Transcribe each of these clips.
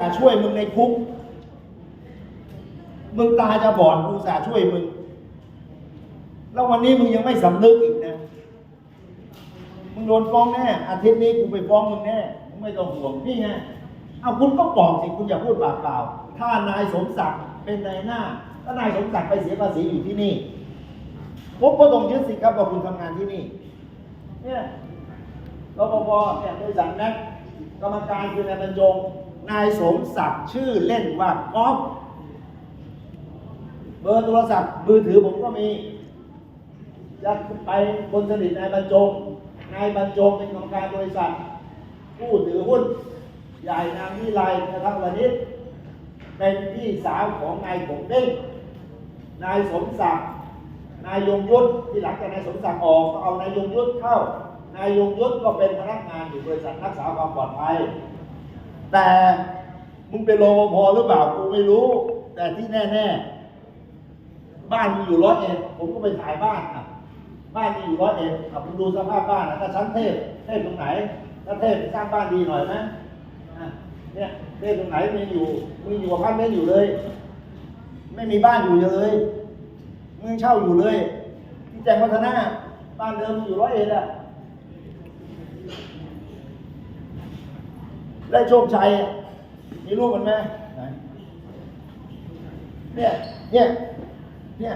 จะช่วยมึงในคุก มึงตาจะบอดกูสาช่วยมึง แล้ววันนี้มึงยังไม่สำนึกอีกนะ มึงโดนฟ้องแน่ อาทิตย์นี้กูไปฟ้องมึงแน่ มึงไม่ต้องห่วงนี่ไง เอาคุณก็บอกสิ คุณอย่าพูดปากเปล่า ถ้านายสมศักดิ์เป็นนายหน้า ถ้านายสมศักดิ์ไปเสียภาษีอยู่ที่นี่ผมก็ต้องยึดสิครับว่าคุณทำงานที่นี่ เนี่ยรปภเนี่ยบริษัทนักกรรมการคือนายบรรจง นายสมศักดิ์ชื่อเล่นว่าก๊อฟเบอร์โทรศัพท์มือถือผมก็มีจะไปคนสนิทนายบรรจง นายบรรจงเป็นกรรมการบริษัท ผู้ถือหุ้น ใหญ่นางวิไลกระทั่งวันนี้เป็นพี่สาวของนายผงเด้งนายสมศักดิ์นายยงยุทธที่หลังจากนายสมศักดิ์ออกก็เอานายยงยุทธเข้านายยงยุทธก็เป็นพนักงานอยู่บริษัทรักษาความปลอดภัย แต่มึงเป็นรปภหรือเปล่ากูไม่รู้ แต่ที่แน่ ๆ บ้านมึงอยู่ร้อยเอ็ดผมก็ไปถ่ายบ้านอะบ้านมึงอยู่ร้อยเอ็ดอะผมดูสภาพบ้านอะถ้าชั้นเทพเทพตรงไหนถ้าเทพสร้างบ้านดีหน่อยไหมอะเนี่ยเทพตรงไหนมีอยู่มีอยู่อพาร์ตเมนต์อยู่เลย ไม่มีบ้านอยู่เลยมึงเช่าอยู่เลยที่แจ้งวัฒนะบ้านเดิมมึงอยู่ร้อยเอ็ดอะ ได้โชคชัยมีรูปมันไหมเนี่ยเนี่ยเนี่ย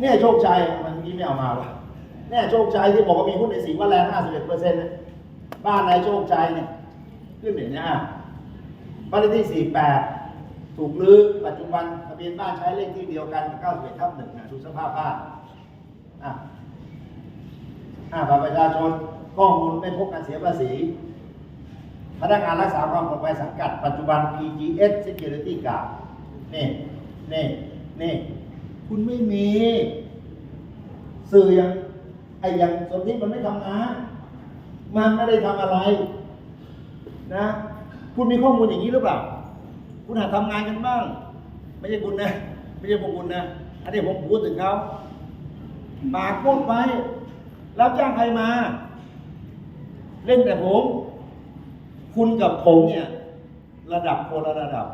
เนี่ยโชคชัยมันเมื่อกี้ไม่เอามาวะเนี่ยโชคชัยที่บอกว่ามีหุ้นในสีว่าแรงห้าสิบเอ็ดเปอร์เซ็นต์บ้านนายโชคชัยเนี่ยขึ้นอย่างเนี้ยอะบ้านเลขที่สี่แปดถูกรื้อปัจจุบันทะเบียนบ้านใช้เลขที่เดียวกันเก้าสิบเอ็ดทับหนึ่งนะดูสภาพบ้านอะอะบัตรประชาชนข้อมูลไม่พบการเสียภาษี พนักงานรักษาความปลอดภัยสังกัดปัจจุบัน PGS Security Guard นี่นี่นี่คุณไม่มี สื่ออย่างไอ้อย่างสนธิมันไม่ทำงานมันไม่ได้ทำอะไร นะ คุณมีข้อมูลอย่างนี้หรือเปล่า คุณหาทำงานกันบ้าง ไม่ใช่คุณนะ ไม่ใช่พวกคุณนะ อันนี้ผมพูดถึงเขาปากพูดไปรับจ้างใครมา เล่นแต่ผม คุณกับผมเนี่ย ระดับคนละระดับ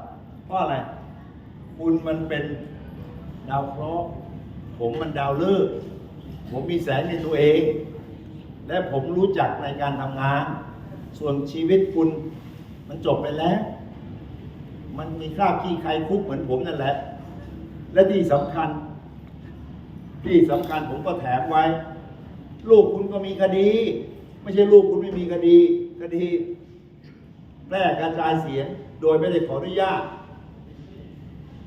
เพราะอะไร คุณมันเป็นดาวเคราะห์ผมมันดาวฤกษ์ผมมีแสงในตัวเอง และผมรู้จักในการทำงาน ส่วนชีวิตคุณมันจบไปแล้ว มันมีคราบขี้ใครคุกเหมือนผมนั่นแหละ และที่สำคัญ ที่สำคัญผมก็แถมไว้ ลูกคุณก็มีคดี ไม่ใช่ลูกคุณไม่มีคดี คดี แพร่กระจายเสียงโดยไม่ได้ขออนุญาต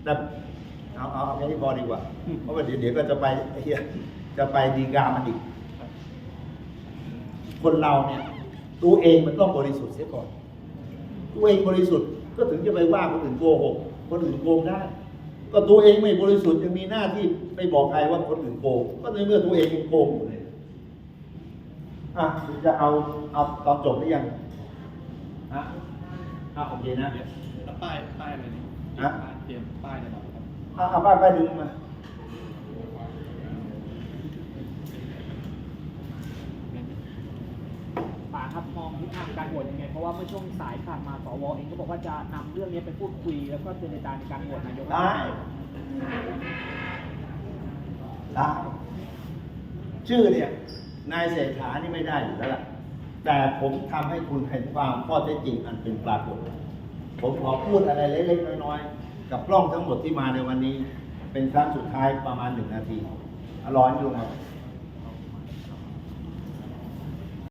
แต่เอาเอาเอาแค่นี้พอดีกว่า เพราะว่าเดี๋ยวเดี๋ยวก็จะไปจะไปดีกามันอีก คนเราเนี่ยตัวเองมันต้องบริสุทธิ์เสียก่อน ตัวเองบริสุทธิ์ก็ถึงจะไปว่าคนอื่นโกหกคนอื่นโกงได้ ก็ตัวเองไม่บริสุทธิ์ยังมีหน้าที่ไปบอกใครว่าคนอื่นโกง ก็ในเมื่อตัวเองยังโกงอยู่เลยอะจะเอาเอาตอนจบหรือยังฮะ อะโอเคนะ แล้วป้ายป้ายอะไรนี่ฮะ เตรียมป้ายอะไรบ้างครับเอาเอาป้ายไปดึงมาป่าครับมองทิศทางการโหวตยังไง เพราะว่าเมื่อช่วงสายผ่านมาสวเองก็บอกว่าจะนำเรื่องนี้ไปพูดคุย แล้วก็เจรจาในการโหวตนายกได้ได้ชื่อเนี่ย นายเศรษฐานี่ไม่ได้อยู่แล้วล่ะ แต่ผมทำให้คุณเห็นความข้อเท็จจริงอันเป็นปรากฏ ผมขอพูดอะไรเล็กๆน้อยๆ กับกล้องทั้งหมดที่มาในวันนี้ เป็นครั้งสุดท้ายประมาณหนึ่งนาที อร่อยนี่ลงมา